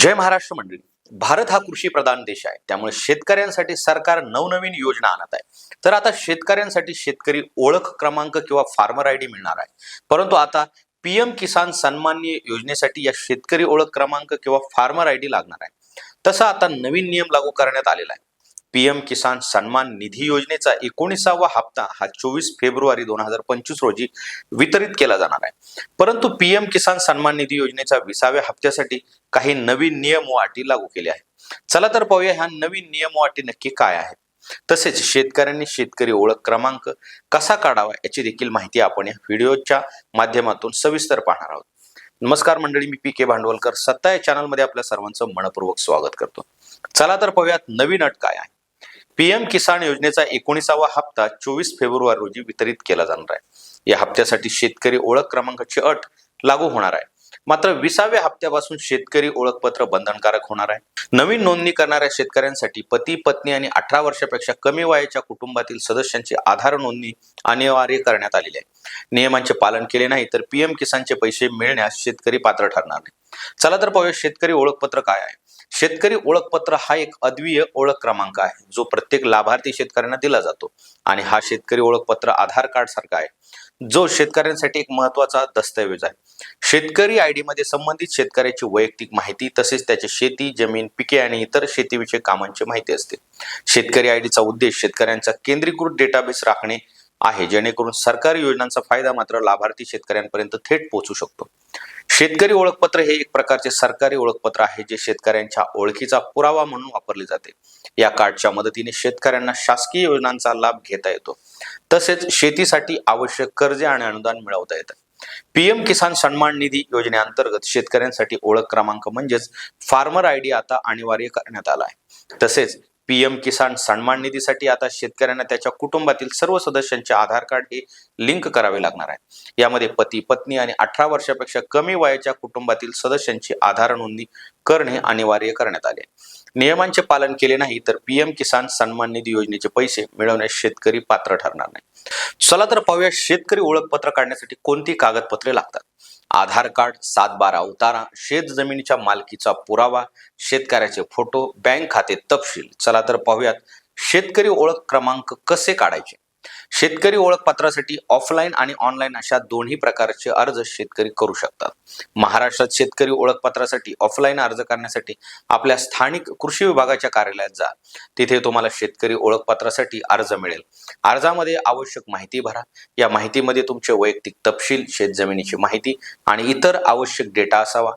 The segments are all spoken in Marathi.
जय महाराष्ट्र मंडळी. भारत हा कृषी प्रधान देश आहे. त्यामुळे शेतकऱ्यांसाठी सरकार नवनवीन योजना आणत आहे. तर आता शेतकऱ्यांसाठी शेतकरी ओळख क्रमांक किंवा फार्मर आय डी मिळणार आहे. परंतु आता पीएम किसान सन्मान योजनेसाठी या शेतकरी ओळख क्रमांक किंवा फार्मर आय डी लागणार आहे. तसा आता नवीन नियम लागू करण्यात आलेला आहे. पीएम किसान सन्मान निधी योजनेचा एकोणीसावा हप्ता हा चोवीस फेब्रुवारी दोन हजार पंचवीस रोजी वितरित केला जाणार आहे. परंतु पीएम किसान सन्मान निधी योजनेच्या विसाव्या हप्त्यासाठी काही नवीन नियम व अटी लागू केल्या आहेत. चला तर पाहूया ह्या नवीन नियम व अटी नक्की काय आहेत. तसेच शेतकऱ्यांनी शेतकरी ओळख क्रमांक कसा काढावा याची देखील माहिती आपण या व्हिडिओच्या माध्यमातून सविस्तर पाहणार आहोत. नमस्कार मंडळी मी पी के भांडवलकर सत्ता या चॅनलमध्ये आपल्या सर्वांचं मनपूर्वक स्वागत करतो. चला तर पाहूयात नवीन अट काय आहे. पीएम किसान योजनेचा एकोणीसावा हप्ता चोवीस फेब्रुवारी रोजी वितरित केला जाणार आहे. या हप्त्यासाठी शेतकरी ओळख क्रमांकाची अट लागू होणार आहे. मात्र विसाव्या हप्त्यापासून शेतकरी ओळखपत्र बंधनकारक होणार आहे. नवीन नोंदणी करणाऱ्या शेतकऱ्यांसाठी पती पत्नी आणि अठरा वर्षापेक्षा कमी वयाच्या कुटुंबातील सदस्यांची आधार नोंदणी अनिवार्य करण्यात आलेली आहे. नियमांचे पालन केले नाही तर पीएम किसानचे पैसे मिळण्यास शेतकरी पात्र ठरणार नाही. चला तर पाहूया शेतकरी ओळखपत्र काय आहे. शेतकरी ओळखपत्र हा एक अद्वीय ओळख क्रमांक आहे जो प्रत्येक लाभार्थी शेतकऱ्यांना दिला जातो. आणि हा शेतकरी ओळखपत्र आधार कार्ड सारखा आहे जो शेतकऱ्यांसाठी एक महत्त्वाचा दस्तऐवज आहे. शेतकरी आय डी मध्ये संबंधित शेतकऱ्याची वैयक्तिक माहिती तसेच त्याची शेती जमीन पिके आणि इतर शेतीविषयक कामांची माहिती असते. शेतकरी आय डीचा उद्देश शेतकऱ्यांचा केंद्रीकृत डेटाबेस राखणे आहे जेणेकरून सरकारी योजनांचा फायदा मात्र लाभार्थी शेतकऱ्यांपर्यंत थेट पोहोचू शकतो. शेतकरी ओळखपत्र हे एक प्रकारचे सरकारी ओळखपत्र आहे जे शेतकऱ्यांच्या ओळखीचा पुरावा म्हणून वापरले जाते. या कार्डच्या मदतीने शेतकऱ्यांना शासकीय योजनांचा लाभ घेता येतो. तसेच शेतीसाठी आवश्यक कर्जे आणि अनुदान मिळवता येतं. पीएम किसान सन्मान निधी योजनेअंतर्गत शेतकऱ्यांसाठी ओळख क्रमांक म्हणजेच फार्मर आय डी आता अनिवार्य करण्यात आला आहे. तसेच पीएम किसान सन्मान निधीसाठी आता शेतकऱ्यांना त्याच्या कुटुंबातील सर्व सदस्यांचे आधार कार्ड हे लिंक करावे लागणार आहे. यामध्ये पती पत्नी आणि अठरा वर्षापेक्षा कमी वयाच्या कुटुंबातील सदस्यांची आधार नोंदणी करणे अनिवार्य करण्यात आले. नियमांचे पालन केले नाही तर पीएम किसान सन्मान निधी योजनेचे पैसे मिळवण्यास शेतकरी पात्र ठरणार नाही. चला तर पाहूया शेतकरी ओळखपत्र काढण्यासाठी कोणती कागदपत्रे लागतात. आधार कार्ड सात बारा उतारा शेत जमिनीच्या मालकीचा पुरावा शेतकऱ्याचे फोटो बँक खाते तपशील. चला तर पाहूयात शेतकरी ओळख क्रमांक कसे काढायचे? शेतकरी ओळखपत्रासाठी ऑफलाईन आणि ऑनलाईन अशा दोन्ही प्रकारचे अर्ज शेतकरी करू शकतात. महाराष्ट्रात शेतकरी ओळखपत्रासाठी ऑफलाईन अर्ज करण्यासाठी आपल्या स्थानिक कृषी विभागाच्या कार्यालयात जा. तिथे तुम्हाला शेतकरी ओळखपत्रासाठी अर्ज मिळेल. अर्जामध्ये आवश्यक माहिती भरा. या माहितीमध्ये तुमचे वैयक्तिक तपशील शेतजमिनीची माहिती आणि इतर आवश्यक डेटा असावा.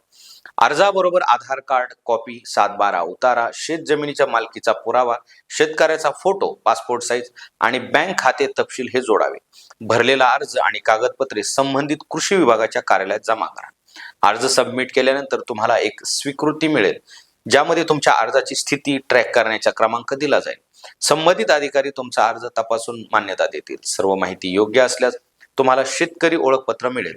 अर्जाबरोबर आधार कार्ड कॉपी सातबारा उतारा शेत जमिनीच्या मालकीचा पुरावा शेतकऱ्याचा फोटो पासपोर्ट साईज आणि बँक खाते तपशील हे जोडावे. भरलेला अर्ज आणि कागदपत्रे संबंधित कृषी विभागाच्या कार्यालयात जमा करा. अर्ज सबमिट केल्यानंतर तुम्हाला एक स्वीकृती मिळेल ज्यामध्ये तुमच्या अर्जाची स्थिती ट्रॅक करण्याचा क्रमांक दिला जाईल. संबंधित अधिकारी तुमचा अर्ज तपासून मान्यता देतील. सर्व माहिती योग्य असल्यास तुम्हाला शेतकरी ओळखपत्र मिळेल.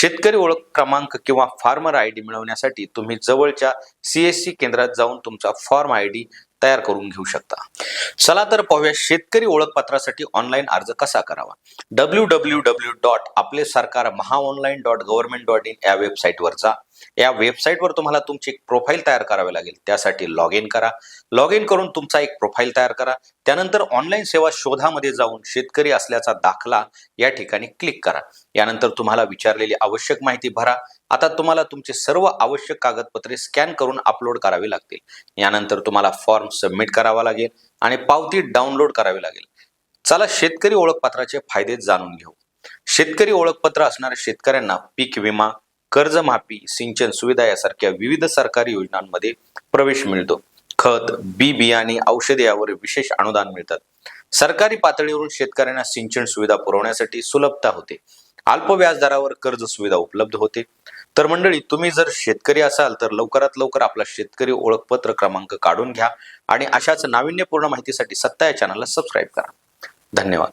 शेतकरी ओळख क्रमांक किंवा फार्मर आय डी मिळवण्यासाठी तुम्ही जवळच्या सीएससी केंद्रात जाऊन तुमचा फॉर्म आय डी तयार करून घेऊ शकता. चला तर पाहूया शेतकरी ओळखपत्रासाठी ऑनलाईन अर्ज कसा करावा? W W W dot Aaple Sarkar Maha online dot government dot in या वेबसाईटवर जा या वेबसाईटवर तुम्हाला तुमची एक प्रोफाईल तयार करावे लागेल. त्यासाठी लॉग इन करा. लॉग इन करून तुमचा एक प्रोफाईल तयार करा. त्यानंतर ऑनलाईन सेवा शोधामध्ये जाऊन शेतकरी असल्याचा दाखला या ठिकाणी क्लिक करा. यानंतर तुम्हाला विचारलेली आवश्यक माहिती भरा. आता तुम्हाला तुमचे सर्व आवश्यक कागदपत्रे स्कॅन करून अपलोड करावी लागतील. यानंतर तुम्हाला फॉर्म सबमिट करावा लागेल आणि पावती डाउनलोड करावी लागेल. चला शेतकरी ओळखपत्राचे फायदे जाणून घेऊ. शेतकरी ओळखपत्र असणाऱ्या शेतकऱ्यांना पीक विमा कर्जमाफी सिंचन सुविधा यासारख्या विविध सरकारी योजनांमध्ये प्रवेश मिळतो. खत बी बियाणे औषधे यावर विशेष अनुदान मिळतात. सरकारी पातळीवरून शेतकऱ्यांना सिंचन सुविधा पुरवण्यासाठी सुलभता होते. अल्प व्याजदरावर कर्ज सुविधा उपलब्ध होते. तर मंडळी तुम्ही जर शेतकरी असाल तर लवकरात लवकर आपला शेतकरी ओळखपत्र क्रमांक काढून घ्या आणि अशाच नाविन्यपूर्ण माहितीसाठी सत्ता या चॅनलला सबस्क्राईब करा. धन्यवाद.